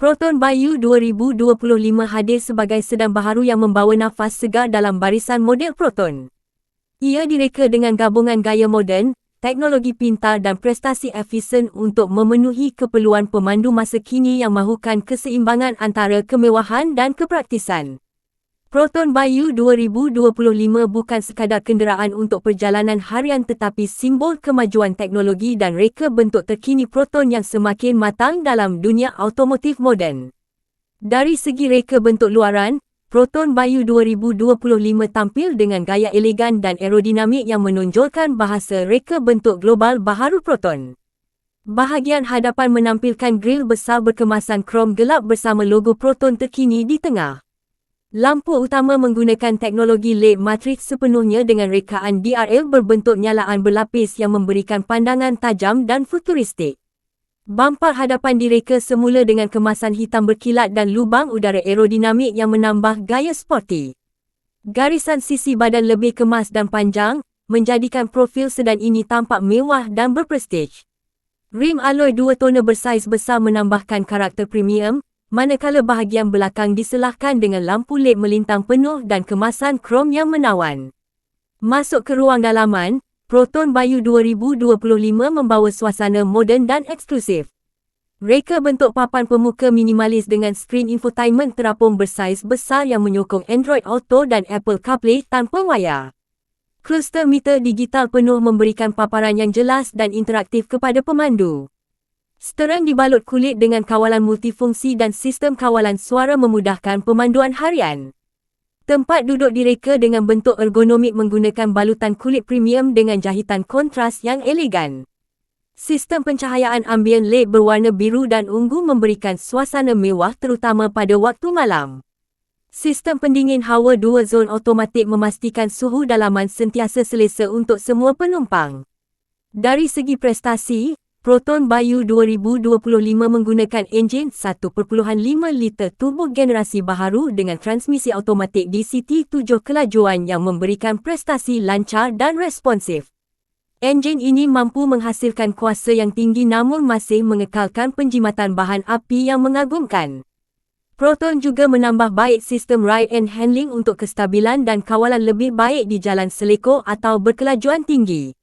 Proton Bayu 2025 hadir sebagai sedan baharu yang membawa nafas segar dalam barisan model Proton. Ia direka dengan gabungan gaya moden, teknologi pintar dan prestasi efisien untuk memenuhi keperluan pemandu masa kini yang mahukan keseimbangan antara kemewahan dan kepraktisan. Proton Bayu 2025 bukan sekadar kenderaan untuk perjalanan harian tetapi simbol kemajuan teknologi dan reka bentuk terkini Proton yang semakin matang dalam dunia automotif moden. Dari segi reka bentuk luaran, Proton Bayu 2025 tampil dengan gaya elegan dan aerodinamik yang menonjolkan bahasa reka bentuk global baharu Proton. Bahagian hadapan menampilkan grill besar berkemasan krom gelap bersama logo Proton terkini di tengah. Lampu utama menggunakan teknologi LED matrix sepenuhnya dengan rekaan DRL berbentuk nyalaan berlapis yang memberikan pandangan tajam dan futuristik. Bumper hadapan direka semula dengan kemasan hitam berkilat dan lubang udara aerodinamik yang menambah gaya sporty. Garisan sisi badan lebih kemas dan panjang, menjadikan profil sedan ini tampak mewah dan berprestij. Rim alloy dua tona bersaiz besar menambahkan karakter premium, manakala bahagian belakang diselahkan dengan lampu LED melintang penuh dan kemasan krom yang menawan. Masuk ke ruang dalaman, Proton Bayu 2025 membawa suasana moden dan eksklusif. Reka bentuk papan pemuka minimalis dengan skrin infotainment terapung bersaiz besar yang menyokong Android Auto dan Apple CarPlay tanpa wayar. Cluster meter digital penuh memberikan paparan yang jelas dan interaktif kepada pemandu. Steering dibalut kulit dengan kawalan multifungsi dan sistem kawalan suara memudahkan pemanduan harian. Tempat duduk direka dengan bentuk ergonomik menggunakan balutan kulit premium dengan jahitan kontras yang elegan. Sistem pencahayaan ambien LED berwarna biru dan ungu memberikan suasana mewah terutama pada waktu malam. Sistem pendingin hawa dua zon automatik memastikan suhu dalaman sentiasa selesa untuk semua penumpang. Dari segi prestasi, Proton Bayu 2025 menggunakan enjin 1.5 liter turbo generasi baharu dengan transmisi automatik DCT 7 kelajuan yang memberikan prestasi lancar dan responsif. Enjin ini mampu menghasilkan kuasa yang tinggi namun masih mengekalkan penjimatan bahan api yang mengagumkan. Proton juga menambah baik sistem ride and handling untuk kestabilan dan kawalan lebih baik di jalan seleko atau berkelajuan tinggi.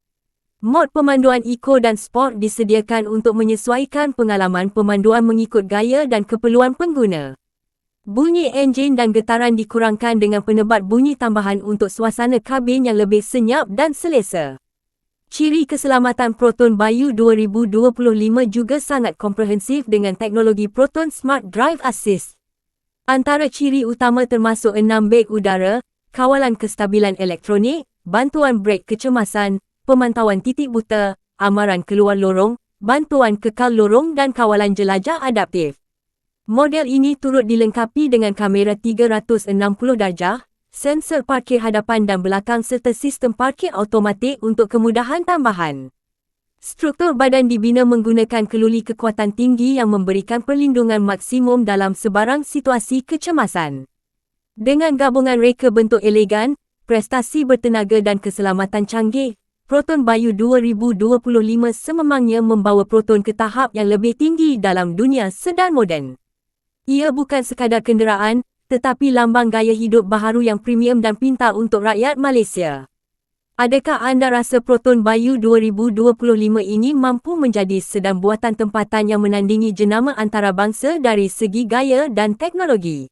Mod pemanduan Eco dan Sport disediakan untuk menyesuaikan pengalaman pemanduan mengikut gaya dan keperluan pengguna. Bunyi enjin dan getaran dikurangkan dengan penebat bunyi tambahan untuk suasana kabin yang lebih senyap dan selesa. Ciri keselamatan Proton Bayu 2025 juga sangat komprehensif dengan teknologi Proton Smart Drive Assist. Antara ciri utama termasuk enam beg udara, kawalan kestabilan elektronik, bantuan brek kecemasan, pemantauan titik buta, amaran keluar lorong, bantuan kekal lorong dan kawalan jelajah adaptif. Model ini turut dilengkapi dengan kamera 360 darjah, sensor parkir hadapan dan belakang serta sistem parkir automatik untuk kemudahan tambahan. Struktur badan dibina menggunakan keluli kekuatan tinggi yang memberikan perlindungan maksimum dalam sebarang situasi kecemasan. Dengan gabungan reka bentuk elegan, prestasi bertenaga dan keselamatan canggih, Proton Bayu 2025 sememangnya membawa Proton ke tahap yang lebih tinggi dalam dunia sedan moden. Ia bukan sekadar kenderaan, tetapi lambang gaya hidup baharu yang premium dan pintar untuk rakyat Malaysia. Adakah anda rasa Proton Bayu 2025 ini mampu menjadi sedan buatan tempatan yang menandingi jenama antarabangsa dari segi gaya dan teknologi?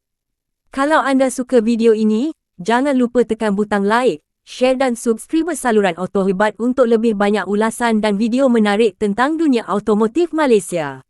Kalau anda suka video ini, jangan lupa tekan butang like, share dan subscribe saluran Auto Hebat untuk lebih banyak ulasan dan video menarik tentang dunia automotif Malaysia.